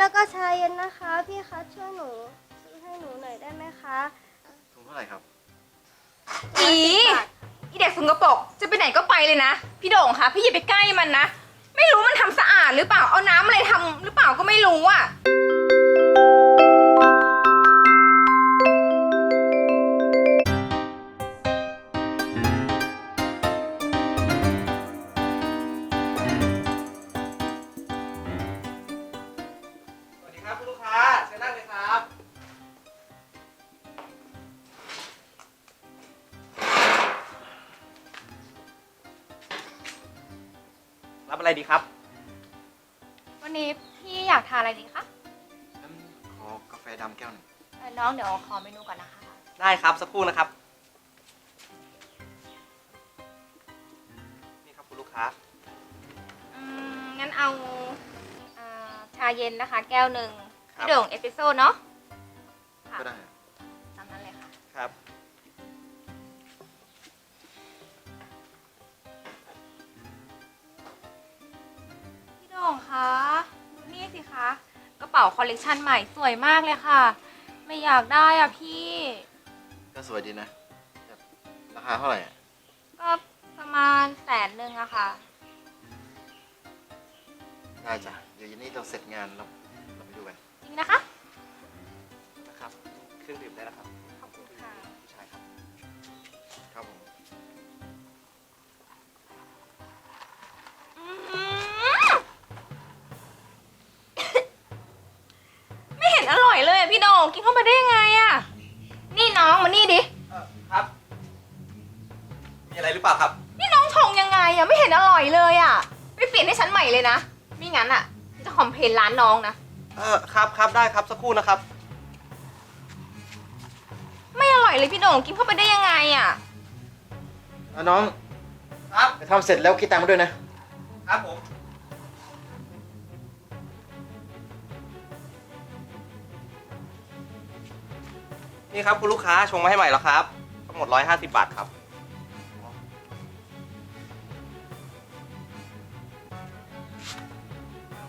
แล้วก็ชาเย็นนะคะ พี่คะช่วยหนูซื้อให้หนูหน่อยได้ไหมคะถุงเท่าไหร่ครับ อีอีเด็กสกปรกจะไปไหนก็ไปเลยนะ พี่โด่งคะพี่อย่าไปใกล้มันนะ ไม่รู้มันทำสะอาดหรือเปล่าเอาน้ำอะไรทำหรือเปล่าก็ไม่รู้อะ รับอะไรดีครับวันนี้พี่อยากทานอะไรดีคะงั้นขอกาแฟดำแก้วหนึ่งเอ่อน้องเดี๋ยวขอเมนูก่อนนะคะ ได้ครับสักครู่นะครับ นี่ครับคุณลูกค้า อืมงั้นเอาเอ่อชาเย็นนะคะ แก้วหนึ่งครับ พี่โด่งเอสเปรสโซ่เนาะค่ะก็ได้ตามนั้นเลยค่ะ ครับ พี่โด่งคะดูนี่สิคะ กระเป๋าคอลเลกชันใหม่สวยมากเลยค่ะ ไม่อยากได้อะพี่ ก็สวยดีนะแต่ราคาเท่าไหร่อะก็ประมาณแสนหนึ่งอะค่ะ ได้จ้ะเดี๋ยวเย็นนี้เราเสร็จงานเราเราไปดูกันจริงนะคะ นะครับ เครื่องดื่มได้แล้วครับ เข้าไปได้ยังไงอะนี่น้องมานี่ดิ เออครับ มีอะไรหรือเปล่าครับ นี่น้องชงยังไงอะไม่เห็นอร่อยเลยอะไปเปลี่ยนให้ฉันใหม่เลยนะไม่งั้นอะจะคอมเพลนร้านน้องนะ เออครับครับได้ครับสักครู่นะครับ ไม่อร่อยเลยพี่โด่งกินเข้าไปได้ยังไงอะอะน้องครับไปทำเสร็จแล้วคิดตังค์มาด้วยนะ ครับผม นี่ครับคุณลูกค้าชงมาให้ใหม่แล้วครับ ทั้งหมด 150 บาทครับ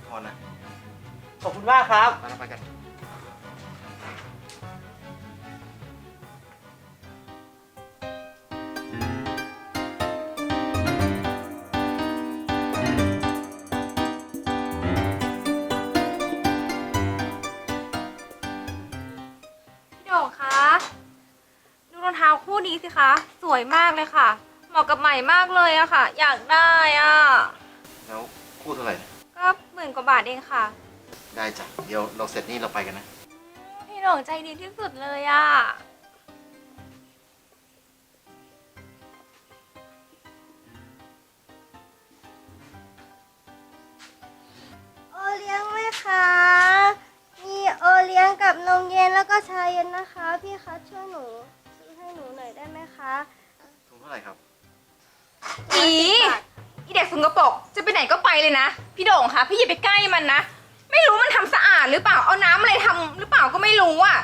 พอนะ ขอบคุณมากครับไปแล้วไปกัน นี้สิคะ สวยมากเลยค่ะ เหมาะกับใหม่มากเลยอะค่ะ อยากได้อะแล้วคู่เท่าไหร่นะก็หมื่นกว่าบาทเองค่ะ ได้จ้ะเดี๋ยวเราเสร็จนี่เราไปกันนะ พี่โด่งใจดีที่สุดเลยอะโอเลี้ยงไหมคะ มีโอเลี้ยงกับนมเย็นแล้วก็ชาเย็นนะคะ พี่คะช่วยหนูซื้อ ให้หนูหน่อยได้ไหมคะถุงเท่าไหร่ครับ อีอีเด็กสกปรกจะไปไหนก็ไปเลยนะ พี่โด่งคะพี่อย่าไปใกล้มันนะ ไม่รู้มันทำสะอาดหรือเปล่า เอาน้ำอะไรทำหรือเปล่าก็ไม่รู้อะ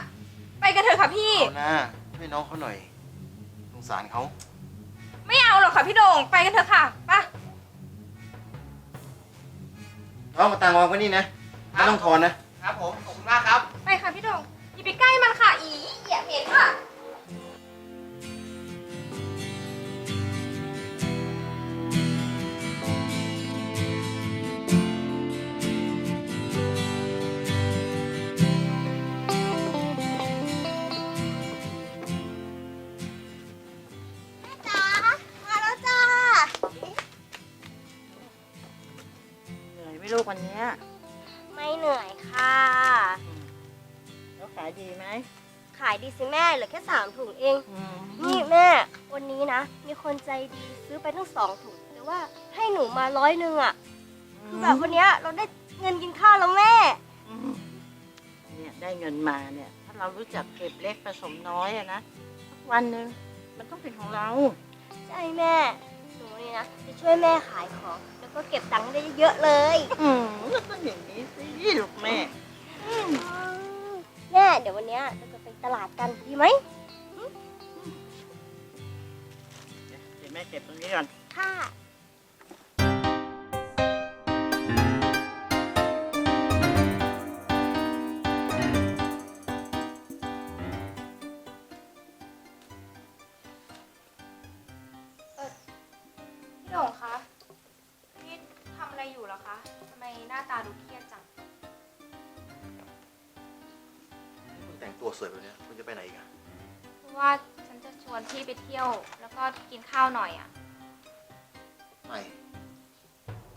ไปกันเถอะค่ะพี่ เอานะให้น้องเขาหน่อยสงสารเขาไม่เอาหรอกค่ะพี่โด่ง ไปกันเถอะค่ะไป น้องมาตังค์วางไว้นี่นะไม่ต้องทอนนะ ครับผม ขอบคุณมากครับ ไปค่ะพี่โด่งอย่าไปใกล้มันค่ะ อีอย่าเหม็นค่ะ วันเนี้ยไม่เหนื่อยค่ะ แล้วขายดีไหมขายดีสิแม่เหลือแค่สามถุงเอง อืมนี่แม่ วันนี้นะ มีคนใจดีซื้อไปทั้งสองถุงแต่ว่าให้หนูมาร้อยหนึ่งอะ่ะคือแบบวันเนี้ยเราได้เงินกินข้าวแล้วแม่ อืมเนี่ยได้เงินมาเนี่ย ถ้าเรารู้จักเก็บเล็กผสมน้อยอะนะสักวันหนึ่งมันต้องเป็นของเรา ใช่แม่ หนูนี่นะจะช่วยแม่ขายของแล้ว ก็เก็บตังค์ได้เยอะเลยอืมก็ต้องอย่างนี้สิลูกแม่ แม่เดี๋ยววันนี้เราจะไปตลาดกันดีไหมเดี๋ยวแม่เก็บตรงนี้ก่อน ค่ะ พี่หลงคะ ทำไมหน้าตาดูเครียดจัง คุณแต่งตัวสวยแบบเนี้ยคุณจะไปไหนอีกอะเพราะว่าฉันจะชวนพี่ไปเที่ยว แล้วก็กินข้าวหน่อยอะไม่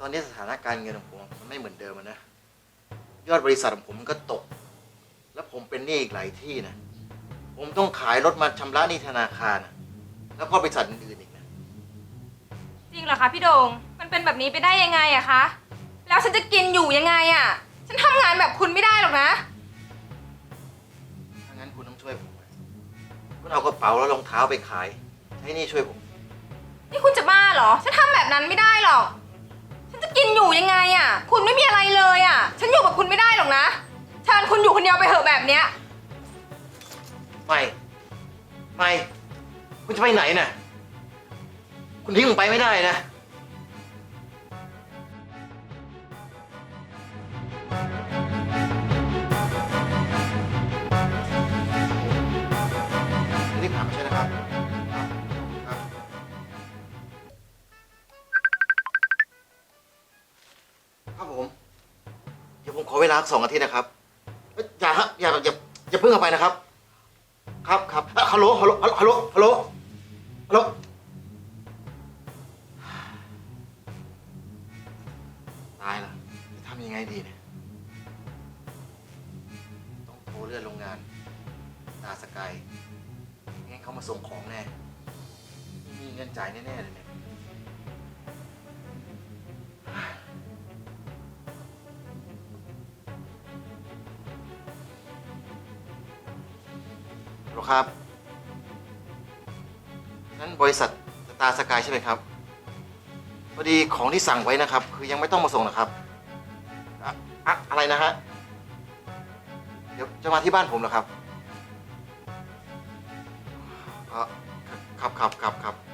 ตอนนี้สถานการณ์เงินของผมมันไม่เหมือนเดิมอะนะ ยอดบริษัทของผมมันก็ตก แล้วผมเป็นหนี้อีกหลายที่นะ ผมต้องขายรถมาชำระหนี้ธนาคารนะแล้วก็บริษัทอื่นๆอีกนะ จริงเหรอคะพี่โดง มันเป็นแบบนี้ไปได้ยังไงอะคะ แล้วฉันจะกินอยู่ยังไงอะฉันทำงานแบบคุณไม่ได้หรอกนะ ถ้างั้นคุณต้องช่วยผมนะคุณเอากระเป๋าแล้วรองเท้าไปขาย ใช้หนี่ช่วยผม นี่คุณจะบ้าเหรอ ฉันทำแบบนั้นไม่ได้หรอก ฉันจะกินอยู่ยังไงอะคุณไม่มีอะไรเลยอะฉันอยู่กับคุณไม่ได้หรอกนะเชิญคุณอยู่คนเดียวไปเถอะแบบเนี้ย ไม่ ไม่ คุณจะไปไหนน่ะ คุณทิ้งผมไปไม่ได้นะ วผมขอเวลาสองอาทิตย์นะครับ อย่าฮะอย่าอย่าอย่าเพิ่งเอาไปนะครับ ครับครับเอ่อฮัลโหลฮัลโหลฮัลโหลฮัลโหลฮัลโหลตายละจะทำยังไงดีเนี่ยต้องโทรเลื่อนโรงงาน ตาสกายงั้นเขามาส่งของแน่ไม่มีเงินจ่ายแน่ๆเลยเนี่ย หรอครับ นั้นบริษัทสตาร์สกายใช่ไหมครับพอดีของที่สั่งไว้นะครับ คือยังไม่ต้องมาส่งนะครับอะอะอะไรนะฮะ เดี๋ยวจะมาที่บ้านผมเหรอครับอะครับครับครับครับ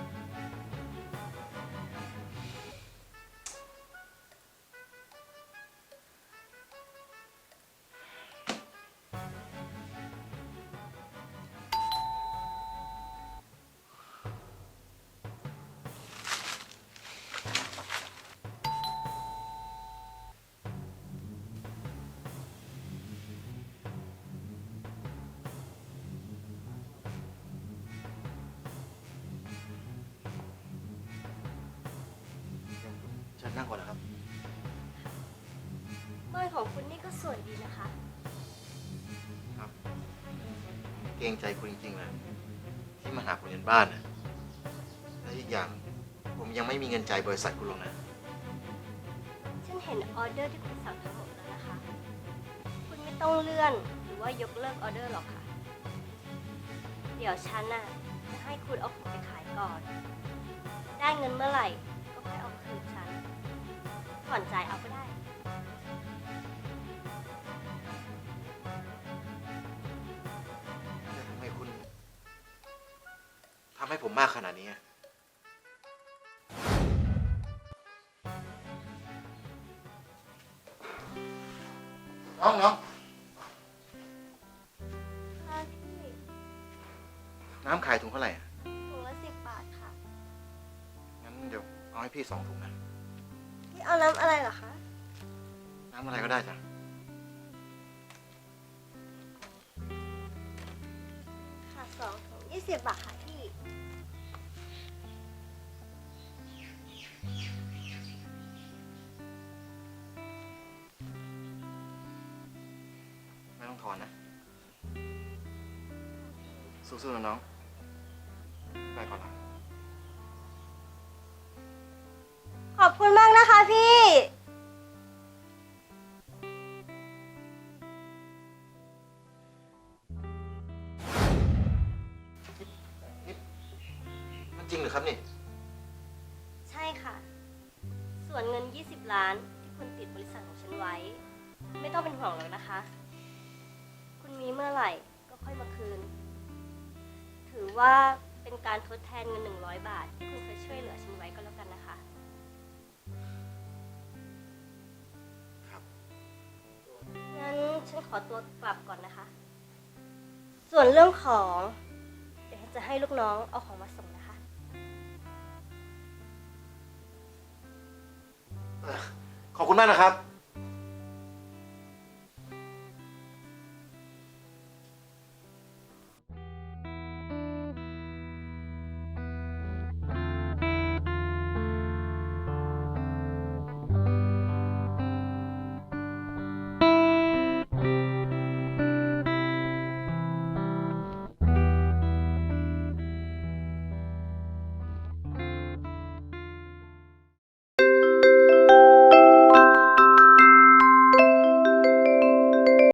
นั่งก่อนนะครับ บ้านของคุณนี่ก็สวยดีนะคะ ครับ เกรงใจคุณจริงๆเลยที่มาหาผมยันบ้านนะและอีกอย่างผมยังไม่มีเงินจ่ายบริษัทคุณหรอกนะ ฉันเห็นออเดอร์ที่คุณสั่งทั้งหมดแล้วนะคะ คุณไม่ต้องเลื่อนหรือว่ายกเลิกออเดอร์หรอกค่ะ เดี๋ยวฉันน่ะจะให้คุณเอาของไปขายก่อน ได้เงินเมื่อไหร่ ผ่อนจ่ายเอาก็ได้แต่ทำไมคุณทำให้ผมมากขนาดนี้อะน้องน้องค่ะพี่น้ำขายถุงเท่าไหร่อะถุงละสิบบาทค่ะ งั้นเดี๋ยวเอาให้พี่สองถุงนะพี่ เอาน้ำอะไรเหรอคะ น้ำอะไรก็ได้จ้ะ ค่ะสองถุงยี่สิบบาทค่ะพี่ ไม่ต้องถอนนะ สู้ๆนะน้อง ไปก่อนละ ขอบคุณมาก นะคะพี่ มันจริงหรือครับนี่ ใช่ค่ะ ส่วนเงิน 20 ล้านที่คุณติดบริษัทของฉันไว้ ไม่ต้องเป็นห่วงหรอกนะคะ คุณมีเมื่อไหร่ก็ค่อยมาคืน ถือว่าเป็นการทดแทนเงิน 100 บาทที่คุณเคยช่วยเหลือฉันไว้ก็แล้วกันนะคะ งั้นฉันขอตัวกลับก่อนนะคะ ส่วนเรื่องของ เดี๋ยวฉันจะให้ลูกน้องเอาของมาส่งนะคะ ขอบคุณมากนะครับ